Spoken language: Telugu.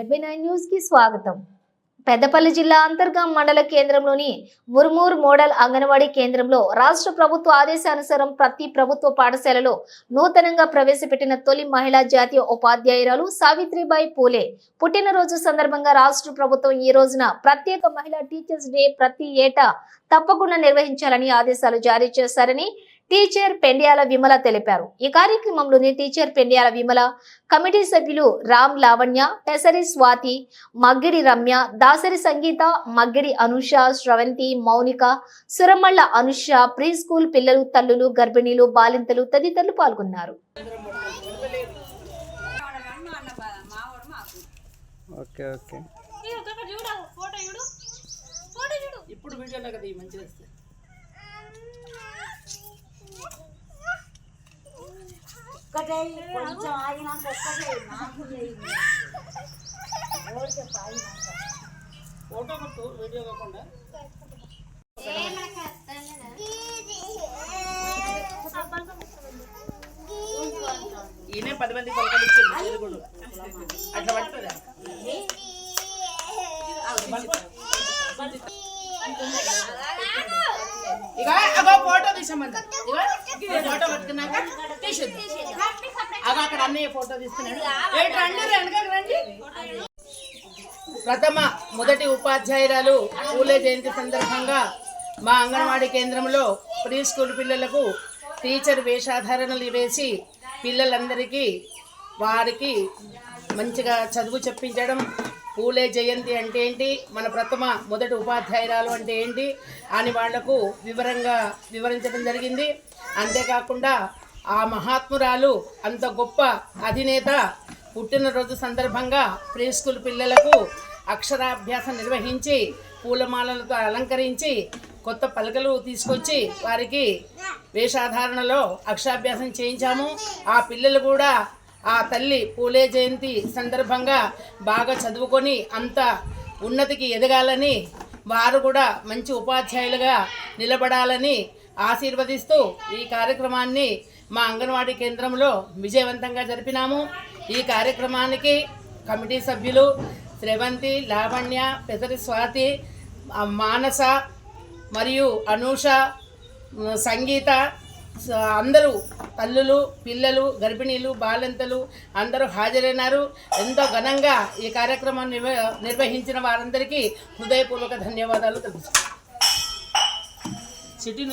జడ్బీ నైన్ న్యూస్కి స్వాగతం. పెద్దపల్లి జిల్లా అంతర్గాం మండల కేంద్రంలోని ముర్మూర్ మోడల్ అంగన్వాడీ కేంద్రంలో రాష్ట్ర ప్రభుత్వ ఆదేశానుసారం ప్రతి ప్రభుత్వ పాఠశాలలో నూతనంగా ప్రవేశపెట్టిన తొలి మహిళా జాతీయ ఉపాధ్యాయురాలు సావిత్రిబాయి పూలే. పుట్టినరోజు సందర్భంగా రాష్ట్ర ప్రభుత్వం ఈ రోజున ప్రత్యేక మహిళా టీచర్స్ డే ప్రతి ఏటా తప్పకుండా నిర్వహించాలని ఆదేశాలు జారీ చేశారని టీచర్ పెండ్యాల విమల తెలిపారు. ఈ కార్యక్రమంలోని టీచర్ పెండ్యాల విమల కమిటీ సభ్యులు రామ్ లావణ్య పెసరి స్వాతి మగ్గిడి రమ్య దాసరి సంగీత మగ్గిడి అనుష శ్రవంతి మౌనిక సురమళ్ళ అనుష ప్రీ స్కూల్ పిల్లలు తల్లులు గర్భిణీలు బాలింతలు తదితరులు పాల్గొన్నారు. Okay okay. ఇప్పుడు మంచిగా ఒక్కటే కొంచెం ఆగినాక ఒక్కటే నాకు. ఫోటో కొట్టు వీడియో కాకుండా ఈయనే పది మంది ఇచ్చింది అట్లా పడుతుందా ఇక అగో ఫోటో ఫోటో పట్టుకున్నాక అగో అక్కడ అన్నయ్య ఫోటో రండి రండి ప్రథమ మొదటి ఉపాధ్యాయురాలు పూలే జయంతి సందర్భంగా మా అంగన్వాడీ కేంద్రంలో ప్రీ స్కూల్ పిల్లలకు టీచర్ వేషాధారణలు వేసి పిల్లలందరికీ వారికి మంచిగా చదువు చెప్పించడం పూలే జయంతి అంటే ఏంటి? మన ప్రథమ మొదటి ఉపాధ్యాయురాలు అంటే ఏంటి? అని వాళ్ళకు వివరంగా వివరించడం జరిగింది. అంతేకాకుండా ఆ మహాత్మురాలు అంత గొప్ప అధినేత పుట్టినరోజు సందర్భంగా ప్రీ స్కూల్ పిల్లలకు అక్షరాభ్యాసం నిర్వహించి పూలమాలలతో అలంకరించి కొత్త పలకలు తీసుకొచ్చి వారికి వేషాధారణలో అక్షరాభ్యాసం చేయించాము. ఆ పిల్లలు కూడా ఆ తల్లి పూలే జయంతి సందర్భంగా బాగా చదువుకొని అంత ఉన్నతికి ఎదగాలని వారు కూడా మంచి ఉపాధ్యాయులుగా నిలబడాలని ఆశీర్వదిస్తూ ఈ కార్యక్రమాన్ని మా అంగన్వాడీ కేంద్రంలో విజయవంతంగా జరిపినాము. ఈ కార్యక్రమానికి కమిటీ సభ్యులు శ్రవంతి లావణ్య పెదరి స్వాతి మానస మరియు అనూష సంగీత అందరూ తల్లులు పిల్లలు గర్భిణీలు బాలింతలు అందరూ హాజరైనారు. ఎంతో ఘనంగా ఈ కార్యక్రమాన్ని నిర్వ నిర్వహించిన వారందరికీ హృదయపూర్వక ధన్యవాదాలు తెలుసు సిటీ